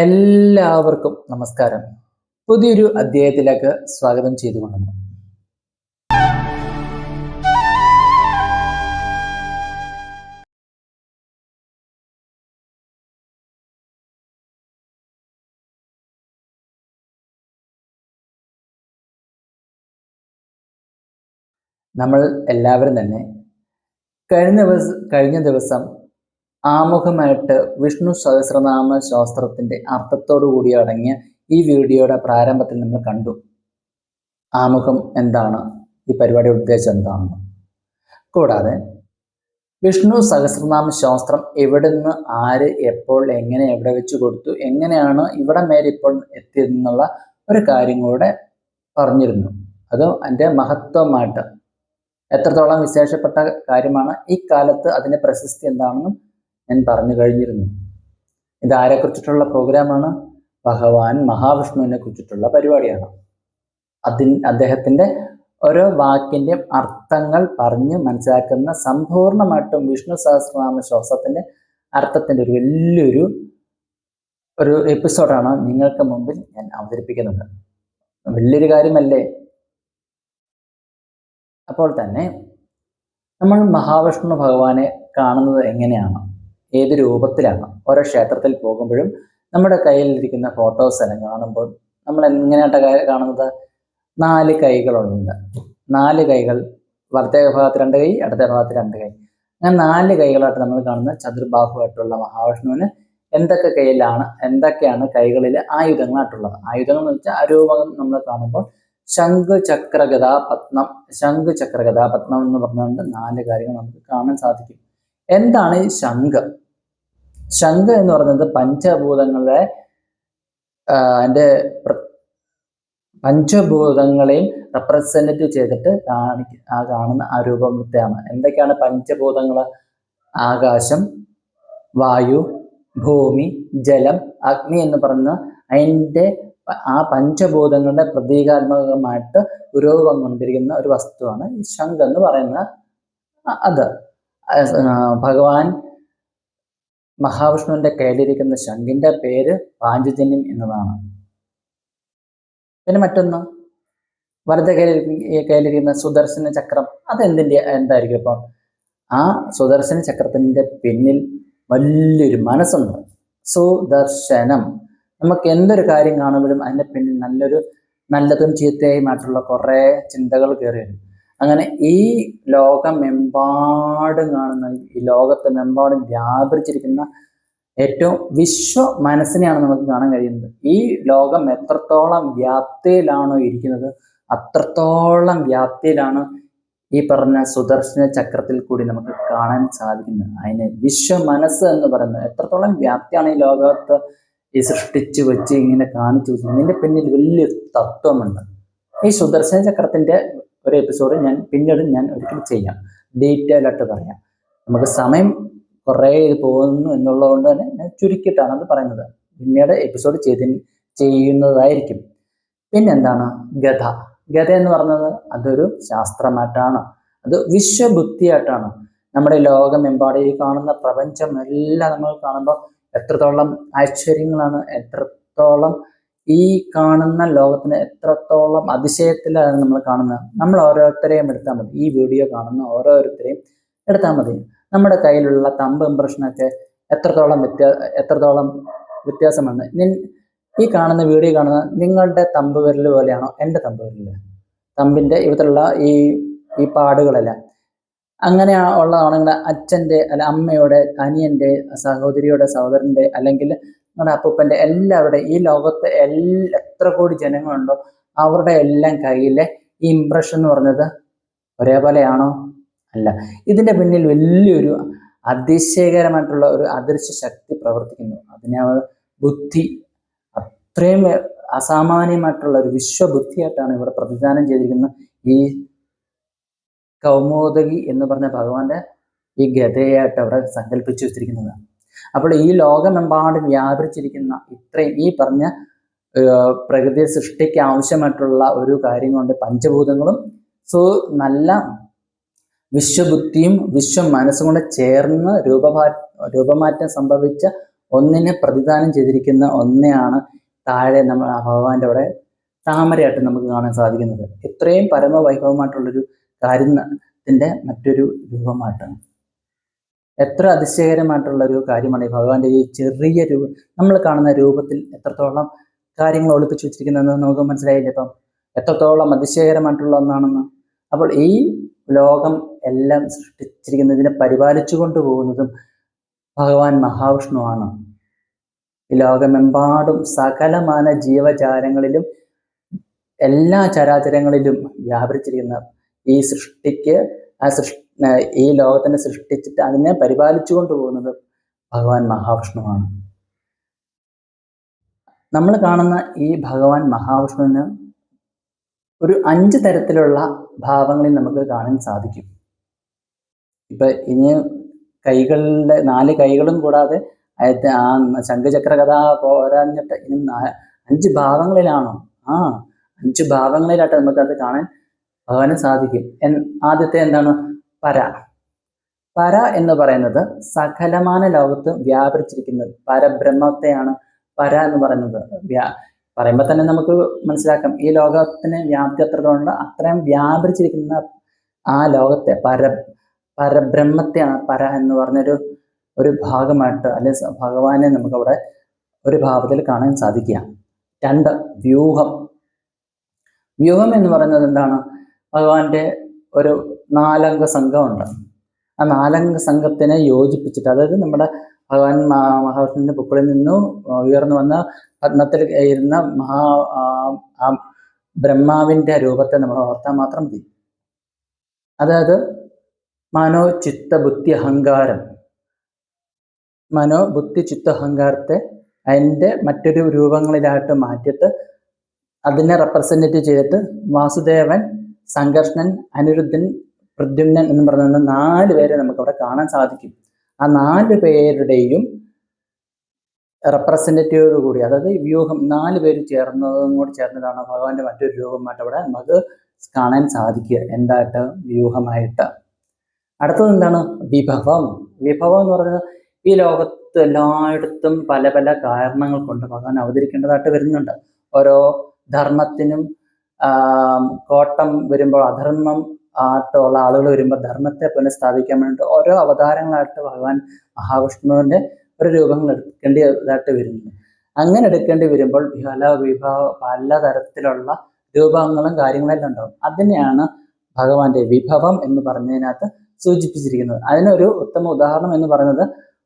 എല്ലാവർക്കും നമസ്കാരം. പുതിയൊരു അധ്യായത്തിലേക്ക് സ്വാഗതം ചെയ്തുകൊള്ളുന്നു. നമ്മൾ എല്ലാവരും തന്നെ കഴിഞ്ഞ ദിവസം കഴിഞ്ഞ ദിവസം ആമുഖമായിട്ട് വിഷ്ണു സഹസ്രനാമ ശാസ്ത്രത്തിന്റെ അർത്ഥത്തോടു കൂടി അടങ്ങിയ ഈ വീഡിയോയുടെ പ്രാരംഭത്തിൽ നമ്മൾ കണ്ടു. ആമുഖം എന്താണ്? ഈ പരിപാടിയുടെ ഉദ്ദേശം എന്താണ്? കൂടാതെ വിഷ്ണു സഹസ്രനാമ ശാസ്ത്രം എവിടെ നിന്ന് ആര് എപ്പോൾ എങ്ങനെ എവിടെ വെച്ച് കൊടുത്തു എങ്ങനെയാണ് ഇവിടെ മേലെ ഇപ്പോൾ എത്തിയതെന്നുള്ള ഒരു കാര്യം കൂടെ പറഞ്ഞിരുന്നു. അത് അതിന്റെ മഹത്വമായിട്ട്. എത്രത്തോളം വിശേഷപ്പെട്ട കാര്യമാണ്? ഈ കാലത്ത് അതിന്റെ പ്രശസ്തി എന്താണെന്നും ഞാൻ പറഞ്ഞു കഴിഞ്ഞിരുന്നു. ഇത് ആരെക്കുറിച്ചിട്ടുള്ള പ്രോഗ്രാമാണ് ഭഗവാൻ മഹാവിഷ്ണുവിനെ കുറിച്ചിട്ടുള്ള പരിപാടിയാണ്. അതിൻ അദ്ദേഹത്തിന്റെ ഓരോ വാക്കിന്റെയും അർത്ഥങ്ങൾ പറഞ്ഞ് മനസ്സിലാക്കുന്ന സമ്പൂർണമായിട്ടും വിഷ്ണു സഹസ്രനാമ ശ്വാസത്തിന്റെ അർത്ഥത്തിന്റെ ഒരു വലിയൊരു ഒരു എപ്പിസോഡാണ് നിങ്ങൾക്ക് മുമ്പിൽ ഞാൻ അവതരിപ്പിക്കുന്നത്. വലിയൊരു കാര്യമല്ലേ? അപ്പോൾ തന്നെ നമ്മൾ മഹാവിഷ്ണു ഭഗവാനെ കാണുന്നത് എങ്ങനെയാണ്? ഏത് രൂപത്തിലാണ്? ഓരോ ക്ഷേത്രത്തിൽ പോകുമ്പോഴും നമ്മുടെ കയ്യിലിരിക്കുന്ന ഫോട്ടോസ് എല്ലാം കാണുമ്പോൾ നമ്മൾ എങ്ങനെയായിട്ട് കാണുന്നത്? നാല് കൈകളുണ്ട്. നാല് കൈകൾ വലത്തേ ഭാഗത്ത് രണ്ട് കൈ അടുത്ത ഭാഗത്ത് രണ്ട് കൈ. അങ്ങനെ നാല് കൈകളായിട്ട് നമ്മൾ കാണുന്ന ചതുർബാഹുവായിട്ടുള്ള മഹാവിഷ്ണുവിന് എന്തൊക്കെ കൈയിലാണ് എന്തൊക്കെയാണ് കൈകളിൽ ആയുധങ്ങളായിട്ടുള്ളത്? ആയുധങ്ങൾ എന്ന് വെച്ചാൽ ആ രൂപം നമ്മൾ കാണുമ്പോൾ ശംഖ് ചക്ര ഗതാ പത്മം ശംഖ് ചക്ര ഗതാ പത്മം എന്ന് പറഞ്ഞുകൊണ്ട് നാല് കാര്യങ്ങൾ നമുക്ക് കാണാൻ സാധിക്കും. എന്താണ് ഈ ശംഖ്? ശംഖ് എന്ന് പറയുന്നത് പഞ്ചഭൂതങ്ങളെ അതിന്റെ പഞ്ചഭൂതങ്ങളെയും റെപ്രസെന്റേറ്റീവ് ചെയ്തിട്ട് കാണി ആ കാണുന്ന ആ രൂപത്തെയാണ് എന്തൊക്കെയാണ് പഞ്ചഭൂതങ്ങൾ ആകാശം വായു ഭൂമി ജലം അഗ്നി എന്ന് പറയുന്ന അതിന്റെ ആ പഞ്ചഭൂതങ്ങളുടെ പ്രതീകാത്മകമായിട്ട് രൂപം കൊണ്ടിരിക്കുന്ന ഒരു വസ്തുവാണ് ഈ ശംഖ് എന്ന് പറയുന്ന അത്. ഭഗവാൻ മഹാവിഷ്ണുവിന്റെ കയ്യിലിരിക്കുന്ന ശംഖിന്റെ പേര് പാഞ്ചജന്യം എന്നതാണ്. പിന്നെ മറ്റൊന്ന് വലത്തെ കയ്യിൽ കയ്യിലിരിക്കുന്ന സുദർശന ചക്രം അതെന്തിന്റെ എന്തായിരിക്കും അപ്പോൾ ആ സുദർശന ചക്രത്തിന്റെ പിന്നിൽ വലിയൊരു മനസ്സുണ്ട്. സുദർശനം. നമുക്ക് എന്തൊരു കാര്യം കാണുമ്പോഴും അതിന്റെ പിന്നിൽ നല്ലൊരു നല്ലതും ചീത്തയുമായിട്ടുള്ള കുറേ ചിന്തകൾ കയറി വരും അങ്ങനെ ഈ ലോകമെമ്പാടും കാണുന്ന ഈ ലോകത്തെമ്പാടും വ്യാപരിച്ചിരിക്കുന്ന ഏറ്റവും വിശ്വ മനസ്സിനെയാണ് നമുക്ക് കാണാൻ കഴിയുന്നത്. ഈ ലോകം എത്രത്തോളം വ്യാപ്തിയിലാണോ ഇരിക്കുന്നത് അത്രത്തോളം വ്യാപ്തിയിലാണ് ഈ പറഞ്ഞ സുദർശന ചക്രത്തിൽ കൂടി നമുക്ക് കാണാൻ സാധിക്കുന്നത്. അതിന് വിശ്വ മനസ്സ് എന്ന് പറയുന്നത് എത്രത്തോളം വ്യാപ്തിയാണ് ഈ ലോകത്ത് ഈ സൃഷ്ടിച്ചു വെച്ച് ഇങ്ങനെ കാണിച്ചു വെച്ചു ഇതിന്റെ പിന്നിൽ വലിയൊരു തത്വമുണ്ട്. ഈ സുദർശന ചക്രത്തിന്റെ ഒരു എപ്പിസോഡ് ഞാൻ പിന്നീട് ഞാൻ ഒരിക്കലും ചെയ്യാം. ഡീറ്റെയിൽ ആയിട്ട് പറയാം. നമുക്ക് സമയം കുറേ ഇത് പോകുന്നു എന്നുള്ളത് തന്നെ ഞാൻ ചുരുക്കിയിട്ടാണ് അത് പറയുന്നത്. പിന്നീട് എപ്പിസോഡ് ചെയ്തി ചെയ്യുന്നതായിരിക്കും. പിന്നെന്താണ്? ഗത ഗത എന്ന് പറഞ്ഞത് അതൊരു ശാസ്ത്രമായിട്ടാണ്. അത് വിശ്വബുദ്ധിയായിട്ടാണ്. നമ്മുടെ ലോകമെമ്പാടും കാണുന്ന പ്രപഞ്ചം എല്ലാം നമ്മൾ കാണുമ്പോൾ എത്രത്തോളം ആശ്ചര്യങ്ങളാണ് എത്രത്തോളം ഈ കാണുന്ന ലോകത്തിന് എത്രത്തോളം അതിശയത്തിലാണ് നമ്മൾ കാണുന്നത്? നമ്മൾ ഓരോരുത്തരെയും എടുത്താൽ മതി. ഈ വീഡിയോ കാണുന്ന ഓരോരുത്തരെയും എടുത്താൽ മതി. നമ്മുടെ കയ്യിലുള്ള തമ്പ് ഇംപ്രഷനൊക്കെ എത്രത്തോളം വ്യത്യാ എത്രത്തോളം വ്യത്യാസമാണ്? നിൻ ഈ കാണുന്ന വീഡിയോ കാണുന്ന നിങ്ങളുടെ തമ്പ് വിരൽ പോലെയാണോ എന്റെ തമ്പ് വിരൽ തമ്പിന്റെ ഇവിടുത്തെ ഈ ഈ പാടുകളെല്ലാം. അങ്ങനെ ഉള്ളതാണെങ്കിൽ അച്ഛന്റെ അല്ല അമ്മയുടെ അനിയന്റെ സഹോദരിയുടെ സഹോദരന്റെ അല്ലെങ്കിൽ നിങ്ങളുടെ അപ്പൂപ്പന്റെ എല്ലാവരുടെ ഈ ലോകത്തെ എല്ലാ എത്ര കോടി ജനങ്ങളുണ്ടോ അവരുടെ എല്ലാം കയ്യിലെ ഈ ഇംപ്രഷൻ എന്ന് പറഞ്ഞത് ഒരേപോലെയാണോ? അല്ല. ഇതിന്റെ പിന്നിൽ വലിയൊരു അതിശയകരമായിട്ടുള്ള ഒരു അദൃശ്യ ശക്തി പ്രവർത്തിക്കുന്നു. അതിനെ ബുദ്ധി അത്രയും അസാമാന്യമായിട്ടുള്ള ഒരു വിശ്വബുദ്ധിയായിട്ടാണ് ഇവിടെ പ്രതിദാനം ചെയ്തിരിക്കുന്ന ഈ കൗമോദകി എന്ന് പറഞ്ഞ ഭഗവാന്റെ ഈ ഗതയായിട്ട് അവിടെ സങ്കല്പിച്ചു വെച്ചിരിക്കുന്നത്. അപ്പോൾ ഈ ലോകമെമ്പാടും വ്യാപരിച്ചിരിക്കുന്ന ഇത്രയും ഈ പറഞ്ഞ പ്രകൃതി സൃഷ്ടിക്ക് ആവശ്യമായിട്ടുള്ള ഒരു കാര്യം കൊണ്ട് പഞ്ചഭൂതങ്ങളും സോ നല്ല വിശ്വബുദ്ധിയും വിശ്വ മനസ്സും കൊണ്ട് ചേർന്ന് രൂപമാ രൂപമാറ്റം സംഭവിച്ച ഒന്നിനെ പ്രതിദാനം ചെയ്തിരിക്കുന്ന ഒന്നെയാണ് താഴെ നമ്മൾ ഭഗവാന്റെ അവിടെ താമരയായിട്ട് നമുക്ക് കാണാൻ സാധിക്കുന്നത്. ഇത്രയും പരമവൈഭവമായിട്ടുള്ളൊരു കാര്യത്തിന്റെ മറ്റൊരു രൂപമായിട്ടാണ്. എത്ര അതിശയകരമായിട്ടുള്ള ഒരു കാര്യമാണ് ഈ ഭഗവാന്റെ ഈ ചെറിയ രൂപം നമ്മൾ കാണുന്ന രൂപത്തിൽ എത്രത്തോളം കാര്യങ്ങൾ ഒളിപ്പിച്ചു വെച്ചിരിക്കുന്നതെന്ന് നമുക്ക് മനസ്സിലായില്ല? ഇപ്പം എത്രത്തോളം അതിശയകരമായിട്ടുള്ള ഒന്നാണെന്ന്. അപ്പോൾ ഈ ലോകം എല്ലാം സൃഷ്ടിച്ചിരിക്കുന്നതിനെ പരിപാലിച്ചു കൊണ്ടുപോകുന്നതും ഭഗവാൻ മഹാവിഷ്ണുവാണ് ഈ ലോകമെമ്പാടും സകലമാന ജീവജാലങ്ങളിലും എല്ലാ ചരാചരങ്ങളിലും വ്യാപരിച്ചിരിക്കുന്ന ഈ സൃഷ്ടിക്ക് ആ സൃഷ്ടി ഈ ലോകത്തിനെ സൃഷ്ടിച്ചിട്ട് അതിനെ പരിപാലിച്ചു കൊണ്ടുപോകുന്നത് ഭഗവാൻ മഹാവിഷ്ണുവാണ്. നമ്മൾ കാണുന്ന ഈ ഭഗവാൻ മഹാവിഷ്ണുവിന് ഒരു അഞ്ച് തരത്തിലുള്ള ഭാവങ്ങളിൽ നമുക്ക് കാണാൻ സാധിക്കും. ഇപ്പൊ ഇനി കൈകളിലെ നാല് കൈകളും കൂടാതെ അയത്തെ ആ ശംഖചക്ര കഥ പോരാഞ്ഞിട്ട് ഇനി അഞ്ച് ഭാവങ്ങളിലാണോ? ആ അഞ്ച് ഭാവങ്ങളിലായിട്ട് നമുക്കത് കാണാൻ ഭഗവാന് സാധിക്കും. ആദ്യത്തെ എന്താണ്? പര. പര എന്ന് പറയുന്നത് സകലമാന ലോകത്ത് വ്യാപരിച്ചിരിക്കുന്നത്. പരബ്രഹ്മത്തെയാണ് പര എന്ന് പറയുന്നത്. വ്യാ പറയുമ്പോൾ തന്നെ നമുക്ക് മനസ്സിലാക്കാം. ഈ ലോകത്തിന് വ്യാപ്തി എത്രത്തോളം അത്രയും വ്യാപരിച്ചിരിക്കുന്ന ആ ലോകത്തെ പര പരബ്രഹ്മത്തെയാണ് പര എന്ന് പറഞ്ഞൊരു ഒരു ഭാഗമായിട്ട് അല്ലെങ്കിൽ ഭഗവാനെ നമുക്കവിടെ ഒരു ഭാവത്തിൽ കാണാൻ സാധിക്കുക. രണ്ട് വ്യൂഹം. വ്യൂഹം എന്ന് പറയുന്നത് എന്താണ്? ഭഗവാന്റെ ഒരു നാലംഗ സംഘമുണ്ട്. ആ നാലംഗ സംഘത്തിനെ യോജിപ്പിച്ചിട്ട് അതായത് നമ്മുടെ ഭഗവാൻ മഹാ- മഹാവിഷ്ണുവിന്റെ പുക്കളിൽ നിന്നും ഉയർന്നു വന്ന പത്മത്തിൽ ഇരുന്ന മഹാ ആ, ബ്രഹ്മാവിന്റെ രൂപത്തെ നമ്മൾ ഓർത്താൽ മാത്രം മതി. അതായത് മനോ ചിത്ത ബുദ്ധി അഹങ്കാരം. മനോ ബുദ്ധി ചിത്ത അഹങ്കാരത്തെ അതിന്റെ മറ്റൊരു രൂപങ്ങളിലായിട്ട് മാറ്റിയിട്ട് അതിനെ റെപ്രസെന്റേറ്റ് ചെയ്തിട്ട് വാസുദേവൻ സംഘർഷണൻ അനിരുദ്ധൻ പ്രദ്യുമ്നൻ എന്ന് പറയുന്ന നാല് പേരെ നമുക്ക് അവിടെ കാണാൻ സാധിക്കും. ആ നാല് പേരുടെയും റെപ്രസെന്റേറ്റീവോട് കൂടി അതായത് വ്യൂഹം നാല് പേര് ചേർന്നതും കൂടി ചേർന്നതാണ് ഭഗവാന്റെ മറ്റൊരു രൂപമായിട്ട് അവിടെ നമുക്ക് കാണാൻ സാധിക്കുക. എന്തായിട്ട്? വ്യൂഹമായിട്ട്. അടുത്തത് എന്താണ്? വിഭവം. വിഭവം എന്ന് പറയുന്നത് ഈ ലോകത്ത് എല്ലായിടത്തും പല പല കാരണങ്ങൾ കൊണ്ട് ഭഗവാൻ അവതരിക്കേണ്ടതായിട്ട് വരുന്നുണ്ട്. ഓരോ ധർമ്മത്തിനും കോട്ടം വരുമ്പോൾ അധർമ്മം ആയിട്ടുള്ള ആളുകൾ വരുമ്പോൾ ധർമ്മത്തെ പുനഃസ്ഥാപിക്കാൻ വേണ്ടിയിട്ട് ഓരോ അവതാരങ്ങളായിട്ട് ഭഗവാൻ മഹാവിഷ്ണുവിന്റെ ഒരു രൂപങ്ങൾ എടുക്കേണ്ടതായിട്ട് വരുന്നു. അങ്ങനെ എടുക്കേണ്ടി വരുമ്പോൾ പല വിഭവ പലതരത്തിലുള്ള രൂപങ്ങളും കാര്യങ്ങളെല്ലാം ഉണ്ടാവും. അതിനെയാണ് ഭഗവാന്റെ വിഭവം എന്ന് പറഞ്ഞതിനകത്ത് സൂചിപ്പിച്ചിരിക്കുന്നത്. അതിനൊരു ഉത്തമ ഉദാഹരണം എന്ന് പറയുന്നത്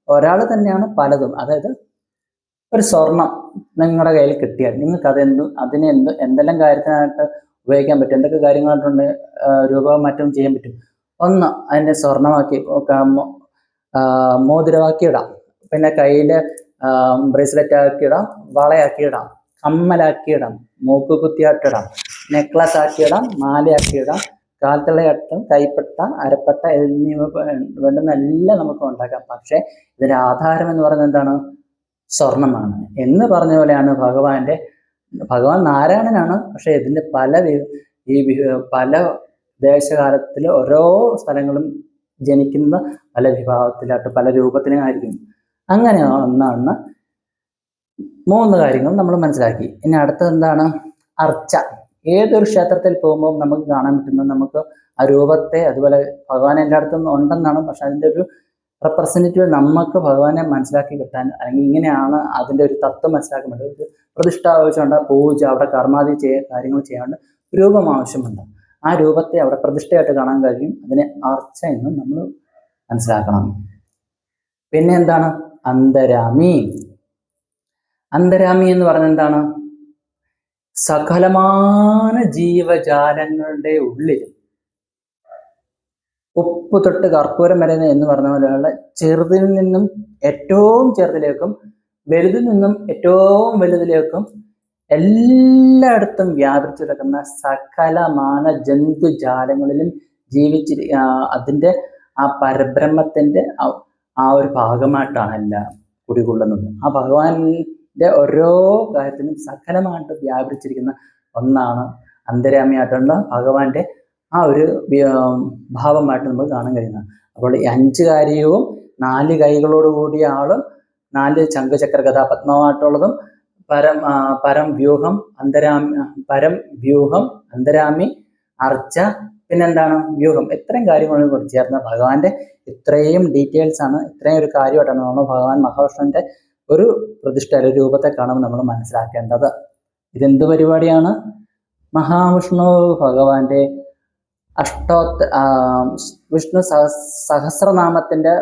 ഒരാൾ തന്നെയാണ് പലതും. അതായത് ഒരു സ്വർണം നിങ്ങളുടെ കയ്യിൽ കിട്ടിയാൽ നിങ്ങൾക്ക് അതെന്ത് അതിനെ എന്ത് എന്തെല്ലാം കാര്യത്തിനായിട്ട് ഉപയോഗിക്കാൻ പറ്റും എന്തൊക്കെ കാര്യങ്ങളായിട്ടുണ്ട് രൂപ മാറ്റം ചെയ്യാൻ പറ്റും. ഒന്ന് അതിനെ സ്വർണമാക്കി മോതിരമാക്കി ഇടാം പിന്നെ കയ്യിൽ ബ്രേസ്ലെറ്റ് ആക്കി ഇടാം വളയാക്കി ഇടാം കമ്മലാക്കി ഇടാം മൂക്ക് കുത്തിയായിട്ട് ഇടാം നെക്ലസ് ആക്കി ഇടാം മാലയാക്കി ഇടാം കാൽത്തളയട്ടം കൈപ്പട്ട അരപ്പട്ട എന്നിവ വേണ്ടുന്ന എല്ലാം നമുക്ക് ഉണ്ടാക്കാം. പക്ഷേ ഇതിന്റെ ആധാരം എന്ന് പറയുന്നത് എന്താണ്? സ്വർണമാണ്. എന്ന് പറഞ്ഞ പോലെയാണ് ഭഗവാന്റെ ഭഗവാൻ നാരായണനാണ്. പക്ഷെ ഇതിന്റെ പല ഈ പല ദേശകാലത്തിൽ ഓരോ സ്ഥലങ്ങളും ജനിക്കുന്ന പല വിഭാഗത്തിലായിട്ട് പല രൂപത്തിനായിരിക്കും. അങ്ങനെ ഒന്നാണ് മൂന്ന് കാര്യങ്ങൾ നമ്മൾ മനസ്സിലാക്കി. ഇനി അടുത്തത് എന്താണ്? അർച്ച. ഏതൊരു ക്ഷേത്രത്തിൽ പോകുമ്പോൾ നമുക്ക് കാണാൻ പറ്റുന്നത് നമുക്ക് ആ രൂപത്തെ അതുപോലെ ഭഗവാൻ എല്ലായിടത്തും ഉണ്ടെന്നാണ്. പക്ഷെ അതിന്റെ ഒരു റെപ്രസെന്റേറ്റീവ് നമുക്ക് ഭഗവാനെ മനസ്സിലാക്കി കിട്ടാൻ അല്ലെങ്കിൽ ഇങ്ങനെയാണ് അതിന്റെ ഒരു തത്വം മനസ്സിലാക്കാൻ വേണ്ടി ഒരു ആവശ്യമുണ്ട് പൂജ അവിടെ കർമാദി ചെയ്യ കാര്യങ്ങൾ ചെയ്യാണ്ട് രൂപം ആവശ്യമുണ്ട്. ആ രൂപത്തെ അവിടെ പ്രതിഷ്ഠയായിട്ട് കാണാൻ കഴിയും. അതിനെ അർച്ച എന്ന് നമ്മൾ മനസ്സിലാക്കണം. പിന്നെ എന്താണ്? അന്തരാമി. അന്തരാമി എന്ന് പറഞ്ഞ എന്താണ്? സകലമാന ജീവജാലങ്ങളുടെ ഉള്ളിൽ ഉപ്പ് തൊട്ട് കർപ്പൂരം വരെ എന്ന് പറഞ്ഞ പോലെയുള്ള ചെറുതിൽ നിന്നും ഏറ്റവും ചെറുതിലേക്കും വലുതിൽ നിന്നും ഏറ്റവും വലുതിലേക്കും എല്ലായിടത്തും വ്യാപിച്ചു കിടക്കുന്ന സകലമാന ജന്തുജാലങ്ങളിലും ജീവിച്ചിരി അതിന്റെ ആ പരബ്രഹ്മത്തിന്റെ ആ- ആ ഒരു ഭാഗമായിട്ടാണ് എല്ലാം കുടികൊള്ളുന്നത്. ആ ഭഗവാന്റെ ഓരോ കാര്യത്തിനും സകലമായിട്ട് വ്യാപിച്ചിരിക്കുന്ന ഒന്നാണ് അന്തരാമിയായിട്ടുള്ള ഭഗവാന്റെ ആ ഒരു ഭാവമായിട്ട് നമുക്ക് കാണാൻ കഴിയുന്നത് അപ്പോൾ അഞ്ച് കാര്യവും നാല് കൈകളോട് കൂടിയ ആളും നാല് ശംഖുചക്ര കഥ പത്മമായിട്ടുള്ളതും പരം പരം വ്യൂഹം അന്തരാമി പരം വ്യൂഹം അന്തരാമി അർച്ച പിന്നെന്താണ് വ്യൂഹം? ഇത്രയും കാര്യങ്ങളും കൂടി ചേർന്ന ഭഗവാന്റെ ഇത്രയും ഡീറ്റെയിൽസ് ആണ് ഇത്രയും ഒരു കാര്യമായിട്ടാണ് നമ്മൾ ഭഗവാൻ മഹാവിഷ്ണുവിന്റെ ഒരു പ്രതിഷ്ഠ ഒരു രൂപത്തെ കാണുമ്പോൾ നമ്മൾ മനസ്സിലാക്കേണ്ടത്. ഇതെന്ത് പരിപാടിയാണ്? മഹാവിഷ്ണു ഭഗവാന്റെ അഷ്ടോത്ത വിഷ്ണു സഹ സഹസ്രനാമത്തിന്റെ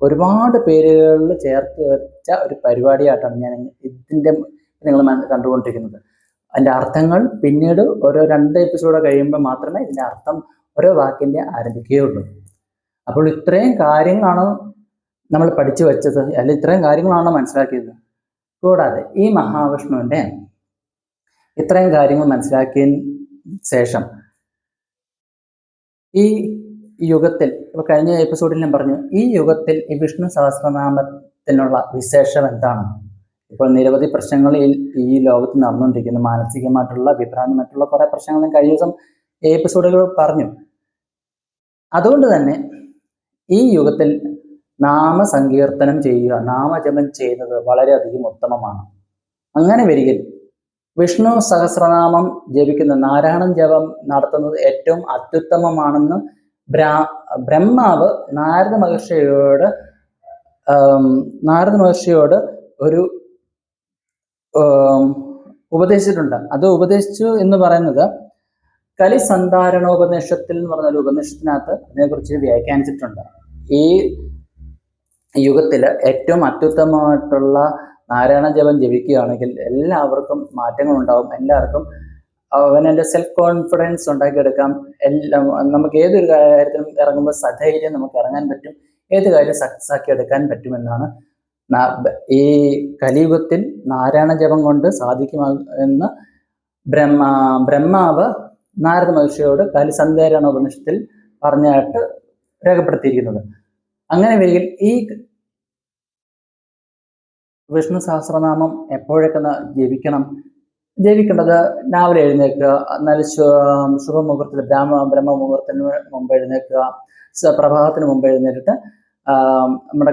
ഒരുപാട് പേരുകളിൽ ചേർത്ത് വെച്ച ഒരു പരിപാടിയായിട്ടാണ് ഞാൻ ഇതിന്റെ നിങ്ങൾ കണ്ടുകൊണ്ടിരിക്കുന്നത്. അതിന്റെ അർത്ഥങ്ങൾ പിന്നീട് ഓരോ രണ്ട് എപ്പിസോഡ് കഴിയുമ്പോൾ മാത്രമേ ഇതിന്റെ അർത്ഥം ഓരോ വാക്കിന്റെ ആരംഭിക്കുകയുള്ളൂ. അപ്പോൾ ഇത്രയും കാര്യങ്ങളാണ് നമ്മൾ പഠിച്ചു വെച്ചത് അല്ല ഇത്രയും കാര്യങ്ങളാണ് മനസ്സിലാക്കിയത്. കൂടാതെ ഈ മഹാവിഷ്ണുവിന്റെ ഇത്രയും കാര്യങ്ങൾ മനസ്സിലാക്കിയ ശേഷം ഈ യുഗത്തിൽ കഴിഞ്ഞ എപ്പിസോഡിൽ ഞാൻ പറഞ്ഞു ഈ യുഗത്തിൽ ഈ വിഷ്ണു സഹസ്രനാമത്തിനുള്ള വിശേഷം എന്താണ്? ഇപ്പോൾ നിരവധി പ്രശ്നങ്ങൾ ഈ ലോകത്ത് നടന്നുകൊണ്ടിരിക്കുന്നു. മാനസികമായിട്ടുള്ള വിഭ്രാന്തി മറ്റുള്ള കുറെ ഞാൻ കഴിഞ്ഞ ദിവസം എപ്പിസോഡുകൾ പറഞ്ഞു. അതുകൊണ്ട് തന്നെ ഈ യുഗത്തിൽ നാമസങ്കീർത്തനം ചെയ്യുക നാമജപം ചെയ്യുന്നത് വളരെയധികം ഉത്തമമാണ്. അങ്ങനെ വരികിൽ വിഷ്ണു സഹസ്രനാമം ജപിക്കുന്ന നാരായണൻ ജപം നടത്തുന്നത് ഏറ്റവും അത്യുത്തമമാണെന്ന് ബ്രാ ബ്രഹ്മാവ് നാരദ മഹർഷിയോട് നാരദ മഹർഷിയോട് ഒരു ഉപദേശിച്ചിട്ടുണ്ട്. അത് ഉപദേശിച്ചു എന്ന് പറയുന്നത് കലിസന്ധാരണോപനിഷത്തിൽ എന്ന് പറഞ്ഞ ഒരു ഉപനിഷത്തിനകത്ത് അതിനെക്കുറിച്ച് വ്യാഖ്യാനിച്ചിട്ടുണ്ട്. ഈ യുഗത്തിൽ ഏറ്റവും അത്യുത്തമമായിട്ടുള്ള നാരായണ ജപം ജപിക്കുകയാണെങ്കിൽ എല്ലാവർക്കും മാറ്റങ്ങൾ ഉണ്ടാവും എല്ലാവർക്കും അവനെ സെൽഫ് കോൺഫിഡൻസ് ഉണ്ടാക്കിയെടുക്കാം. എല്ലാം നമുക്ക് ഏതൊരു കാര്യത്തിലും ഇറങ്ങുമ്പോൾ സധൈര്യം നമുക്ക് ഇറങ്ങാൻ പറ്റും. ഏത് കാര്യം സക്സസ് ആക്കി എടുക്കാൻ പറ്റുമെന്നാണ് ഈ കലിയുഗത്തിൽ നാരായണ ജപം കൊണ്ട് സാധിക്കുമെന്ന് ബ്രഹ്മ ബ്രഹ്മാവ് നാരദ മഹർഷിയോട് കലിസന്ധേരണ ഉപനിഷത്തിൽ പറഞ്ഞായിട്ട് രേഖപ്പെടുത്തിയിരിക്കുന്നത്. അങ്ങനെ വരികിൽ ഈ വിഷ്ണു സഹസ്രനാമം എപ്പോഴൊക്കെ ജപിക്കണം? ജപിക്കേണ്ടത് രാവിലെ എഴുന്നേൽക്കുക നല്ല ശുഭ ശുഭമുഹൂർത്തത്തിൽ ബ്രാഹ്മ ബ്രഹ്മമുഹൂർത്തത്തിന് മുമ്പ് എഴുന്നേൽക്കുക പ്രഭാതത്തിന് മുമ്പ് എഴുന്നേറ്റിട്ട് നമ്മുടെ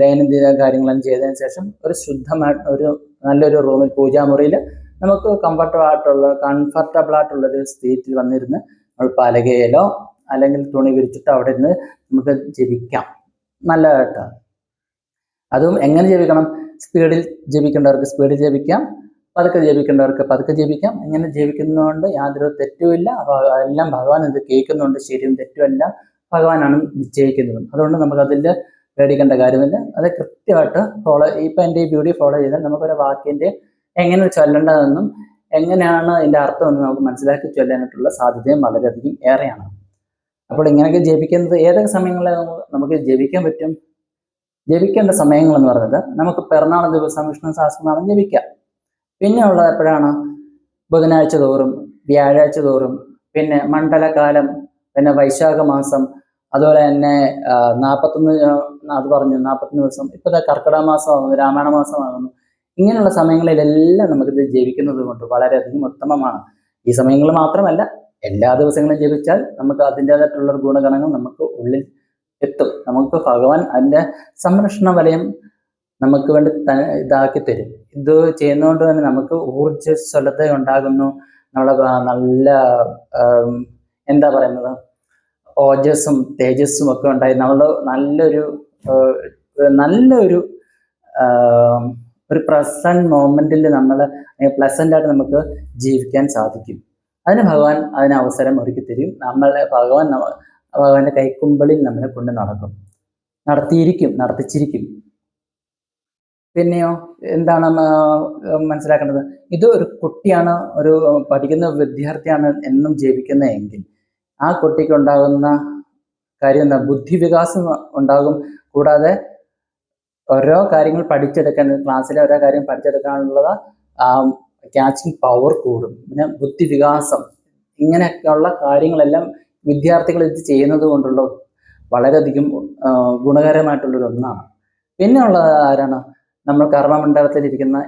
ദൈനംദിന കാര്യങ്ങളെല്ലാം ചെയ്തതിന് ശേഷം ഒരു ശുദ്ധമായിട്ട് ഒരു നല്ലൊരു റൂമിൽ പൂജാമുറിയിൽ നമുക്ക് കംഫർട്ടബിൾ ആയിട്ടുള്ള കംഫർട്ടബിൾ ആയിട്ടുള്ളൊരു സ്റ്റേറ്റിൽ വന്നിരുന്ന് നമ്മൾ പലകയിലോ അല്ലെങ്കിൽ തുണി വിരിച്ചിട്ട് അവിടെ ഇരുന്ന് നമുക്ക് ജപിക്കാം. നല്ലതായിട്ടാണ് അതും എങ്ങനെ ജപിക്കണം? സ്പീഡിൽ ജപിക്കേണ്ടവർക്ക് സ്പീഡിൽ ജപിക്കാം പതുക്കെ ജപിക്കേണ്ടവർക്ക് പതുക്കെ ജപിക്കാം ഇങ്ങനെ ജപിക്കുന്നതുകൊണ്ട് യാതൊരു തെറ്റുമില്ല എല്ലാം ഭഗവാൻ ഇത് കേൾക്കുന്നുണ്ട്. ശരിയും തെറ്റുമല്ല ഭഗവാനാണ് നിശ്ചയിക്കുന്നതും. അതുകൊണ്ട് നമുക്ക് അതിൽ പേടിക്കേണ്ട കാര്യമില്ല. അത് കൃത്യമായിട്ട് ഫോളോ ഇപ്പം എന്റെ ഈ വീഡിയോ ഫോളോ ചെയ്താൽ നമുക്കൊരു വാക്കിന്റെ എങ്ങനെ ചൊല്ലേണ്ടതെന്നും എങ്ങനെയാണ് ഇതിന്റെ അർത്ഥമെന്ന് നമുക്ക് മനസ്സിലാക്കി ചൊല്ലാനായിട്ടുള്ള സാധ്യതയും വളരെയധികം ഏറെയാണ്. അപ്പോൾ ഇങ്ങനെയൊക്കെ ജപിക്കുന്നത് ഏതൊക്കെ സമയങ്ങളിൽ നമുക്ക് ജപിക്കാൻ പറ്റും? ജപിക്കേണ്ട സമയങ്ങൾ എന്ന് പറയുന്നത് നമുക്ക് പിറന്നാൾ ദിവസം വിഷ്ണു സഹസ്രനാമം ജപിക്കാം. പിന്നെ ഉള്ളത് എപ്പോഴാണ്? ബുധനാഴ്ച തോറും വ്യാഴാഴ്ച തോറും പിന്നെ മണ്ഡലകാലം പിന്നെ വൈശാഖ മാസം അതുപോലെ തന്നെ നാൽപ്പത്തൊന്ന് അത് പറഞ്ഞു നാൽപ്പത്തൊന്ന് ദിവസം ഇപ്പോഴത്തെ കർക്കിടക മാസമാകുന്നു രാമായണ മാസമാകുന്നു ഇങ്ങനെയുള്ള സമയങ്ങളിലെല്ലാം നമുക്കിത് ജപിക്കുന്നത് കൊണ്ട് വളരെയധികം ഉത്തമമാണ്. ഈ സമയങ്ങൾ മാത്രമല്ല എല്ലാ ദിവസങ്ങളും ജപിച്ചാൽ നമുക്ക് അതിന്റേതായിട്ടുള്ള ഗുണഗണങ്ങൾ നമുക്ക് ഉള്ളിൽ എത്തും. നമുക്ക് ഭഗവാൻ അതിന്റെ സംരക്ഷണ വലയം നമുക്ക് വേണ്ടി ഇതാക്കി തരും. ഇത് ചെയ്യുന്നതുകൊണ്ട് തന്നെ നമുക്ക് ഊർജസ്വലത ഉണ്ടാകുന്നു നമ്മളെ നല്ല എന്താ പറയുന്നത്? ഓജസ്സും തേജസ്സും ഒക്കെ ഉണ്ടായി. നമ്മൾ നല്ലൊരു നല്ലൊരു ഒരു പ്രസന്റ് മോമെന്റിൽ നമ്മൾ പ്ലസന്റ് ആയിട്ട് നമുക്ക് ജീവിക്കാൻ സാധിക്കും. അതിന് ഭഗവാൻ അതിന് അവസരം ഒരുക്കി തരും. നമ്മളെ ഭഗവാൻ ഭഗവാന്റെ കൈക്കുമ്പിളിൽ നമ്മളെ കൊണ്ട് നടക്കും. നടത്തിയിരിക്കും നടത്തിച്ചിരിക്കും. പിന്നെയോ എന്താണ് മനസ്സിലാക്കേണ്ടത്? ഇത് ഒരു കുട്ടിയാണ് ഒരു പഠിക്കുന്ന വിദ്യാർത്ഥിയാണ് എന്നും ജപിക്കുന്നതെങ്കിൽ ആ കുട്ടിക്ക് ഉണ്ടാകുന്ന കാര്യം എന്താ? ബുദ്ധിവികാസം ഉണ്ടാകും. കൂടാതെ ഓരോ കാര്യങ്ങൾ പഠിച്ചെടുക്കാൻ ക്ലാസ്സിലെ ഓരോ കാര്യം പഠിച്ചെടുക്കാനുള്ളത് ആ ക്യാച്ചിങ് പവർ കൂടും. പിന്നെ ബുദ്ധിവികാസം. ഇങ്ങനെയൊക്കെയുള്ള കാര്യങ്ങളെല്ലാം വിദ്യാർത്ഥികൾ ഇത് ചെയ്യുന്നത് കൊണ്ടുള്ള വളരെയധികം ഗുണകരമായിട്ടുള്ളൊരു ഒന്നാണ്. പിന്നെ ഉള്ളത് ആരാണ്? നമ്മൾ കർമ്മമണ്ഡലത്തിലിരിക്കുന്ന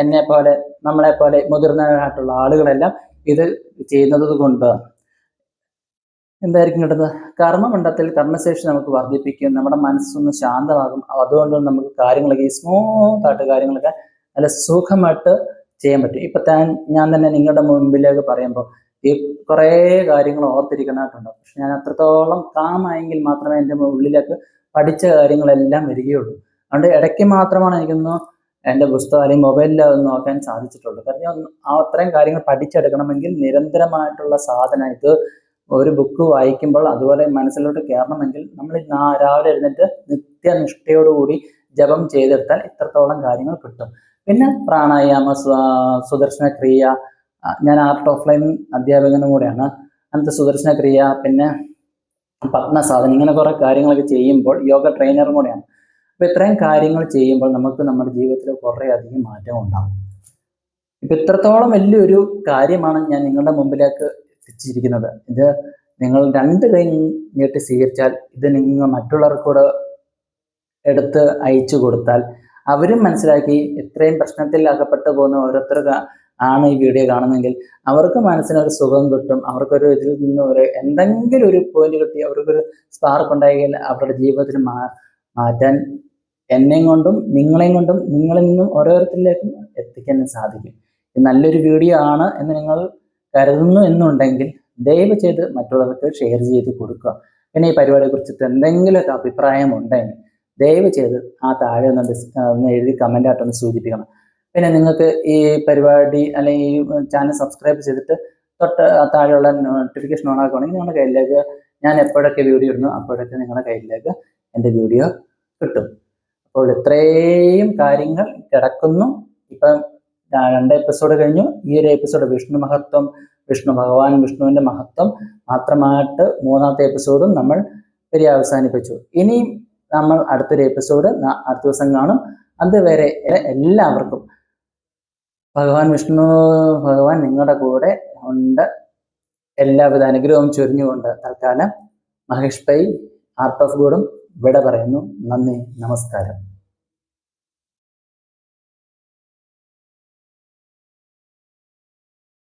എന്നെ പോലെ നമ്മളെ പോലെ മുതിർന്നവരായിട്ടുള്ള ആളുകളെല്ലാം ഇത് ചെയ്യുന്നത് കൊണ്ട് എന്തായിരിക്കും കിട്ടുന്നത്? കർമ്മമണ്ഡലത്തിൽ കർമ്മശേഷി നമുക്ക് വർദ്ധിപ്പിക്കും നമ്മുടെ മനസ്സൊന്ന് ശാന്തമാകും. അതുകൊണ്ട് നമുക്ക് കാര്യങ്ങളൊക്കെ സ്മൂത്ത് ആയിട്ട് കാര്യങ്ങളൊക്കെ നല്ല സുഖമായിട്ട് ചെയ്യാൻ പറ്റും. ഇപ്പൊ താൻ ഞാൻ തന്നെ നിങ്ങളുടെ മുമ്പിലേക്ക് പറയുമ്പോൾ ഈ കുറേ കാര്യങ്ങൾ ഓർത്തിരിക്കണമായിട്ടുണ്ട് പക്ഷെ ഞാൻ അത്രത്തോളം കാമായെങ്കിൽ മാത്രമേ എന്റെ ഉള്ളിലേക്ക് പഠിച്ച കാര്യങ്ങളെല്ലാം വരികയുള്ളൂ. അതുകൊണ്ട് ഇടയ്ക്ക് മാത്രമാണ് എനിക്കൊന്ന് എന്റെ പുസ്തകം അല്ലെങ്കിൽ മൊബൈലിൽ അത് നോക്കാൻ സാധിച്ചിട്ടുള്ളൂ. കാരണം അത്രയും കാര്യങ്ങൾ പഠിച്ചെടുക്കണമെങ്കിൽ നിരന്തരമായിട്ടുള്ള സാധന ഇത് ഒരു ബുക്ക് വായിക്കുമ്പോൾ അതുപോലെ മനസ്സിലോട്ട് കയറണമെങ്കിൽ നമ്മൾ രാവിലെ എഴുന്നേറ്റ് നിത്യനിഷ്ഠയോടുകൂടി ജപം ചെയ്തെടുത്താൽ ഇത്രത്തോളം കാര്യങ്ങൾ കിട്ടും. പിന്നെ പ്രാണായാമ സുദർശന ക്രിയ ഞാൻ ആർട്ട് ഓഫ് ലൈൻ അധ്യാപകനും കൂടെയാണ്. അങ്ങനത്തെ സുദർശന ക്രിയ പിന്നെ പത്മസാധന ഇങ്ങനെ കുറെ കാര്യങ്ങളൊക്കെ ചെയ്യുമ്പോൾ യോഗ ട്രെയിനറും കൂടെയാണ്. അപ്പൊ ഇത്രയും കാര്യങ്ങൾ ചെയ്യുമ്പോൾ നമുക്ക് നമ്മുടെ ജീവിതത്തിൽ കുറേ അധികം മാറ്റം ഉണ്ടാകും ഇപ്പൊ ഇത്രത്തോളം വലിയൊരു കാര്യമാണ് ഞാൻ നിങ്ങളുടെ മുമ്പിലേക്ക് എത്തിച്ചിരിക്കുന്നത്. ഇത് നിങ്ങൾ രണ്ട് കൈ നീട്ടി സ്വീകരിച്ചാൽ ഇത് നിങ്ങൾ മറ്റുള്ളവർക്കൂടെ എടുത്ത് അയച്ചു കൊടുത്താൽ അവരും മനസ്സിലാക്കി ഇത്രയും പ്രശ്നത്തിൽ അകപ്പെട്ടു പോകുന്ന ഓരോരുത്തർ ആണ് ഈ വീഡിയോ കാണുന്നതെങ്കിൽ അവർക്ക് മനസ്സിനൊരു സുഖം കിട്ടും. അവർക്കൊരു ഇതിൽ നിന്ന് ഒരു എന്തെങ്കിലും ഒരു പോയിന്റ് കിട്ടി അവർക്കൊരു സ്പാർക്ക് ഉണ്ടായെങ്കിൽ അവരുടെ ജീവിതത്തിൽ മാ മാറ്റാൻ എന്നെയും കൊണ്ടും നിങ്ങളെയും കൊണ്ടും നിങ്ങളിൽ നിന്നും ഓരോരുത്തരിലേക്കും എത്തിക്കാൻ സാധിക്കും. ഇത് നല്ലൊരു വീഡിയോ ആണ് എന്ന് നിങ്ങൾ കരുതുന്നു എന്നുണ്ടെങ്കിൽ ദയവ് ചെയ്ത് മറ്റുള്ളവർക്ക് ഷെയർ ചെയ്ത് കൊടുക്കുക. പിന്നെ ഈ പരിപാടിയെ കുറിച്ചിട്ട് എന്തെങ്കിലുമൊക്കെ അഭിപ്രായം ഉണ്ടെങ്കിൽ ദയവ് ചെയ്ത് ആ താഴെ ഒന്ന് ഡിസ് ഒന്ന് എഴുതി സൂചിപ്പിക്കണം. പിന്നെ നിങ്ങൾക്ക് ഈ പരിപാടി അല്ലെങ്കിൽ ഈ ചാനൽ സബ്സ്ക്രൈബ് ചെയ്തിട്ട് തൊട്ട് താഴെയുള്ള നോട്ടിഫിക്കേഷൻ ഓൺ ആക്കുകയാണെങ്കിൽ നിങ്ങളുടെ കയ്യിലേക്ക് ഞാൻ എപ്പോഴൊക്കെ വീഡിയോ ഇടുന്നു അപ്പോഴൊക്കെ നിങ്ങളുടെ കയ്യിലേക്ക് എന്റെ വീഡിയോ കിട്ടും. അപ്പോൾ ഇത്രയും കാര്യങ്ങൾ കിടക്കുന്നു. ഇപ്പം രണ്ട് എപ്പിസോഡ് കഴിഞ്ഞു. ഈ ഒരു എപ്പിസോഡ് വിഷ്ണു മഹത്വം വിഷ്ണു ഭഗവാൻ വിഷ്ണുവിന്റെ മഹത്വം മാത്രമായിട്ട് മൂന്നാമത്തെ എപ്പിസോഡും നമ്മൾ അവസാനിപ്പിച്ചു ഇനിയും നമ്മൾ അടുത്തൊരു എപ്പിസോഡ് അടുത്ത ദിവസം കാണും. അതുവരെ എല്ലാവർക്കും ഭഗവാൻ വിഷ്ണു ഭഗവാൻ നിങ്ങളുടെ കൂടെ ഉണ്ട്. എല്ലാവിധ അനുഗ്രഹവും ചൊരിഞ്ഞുകൊണ്ട് തൽക്കാലം മഹേഷ് പൈ ആർട്ട് ഓഫ് ഗോഡും വിട പറയുന്നു. നന്ദി നമസ്കാരം.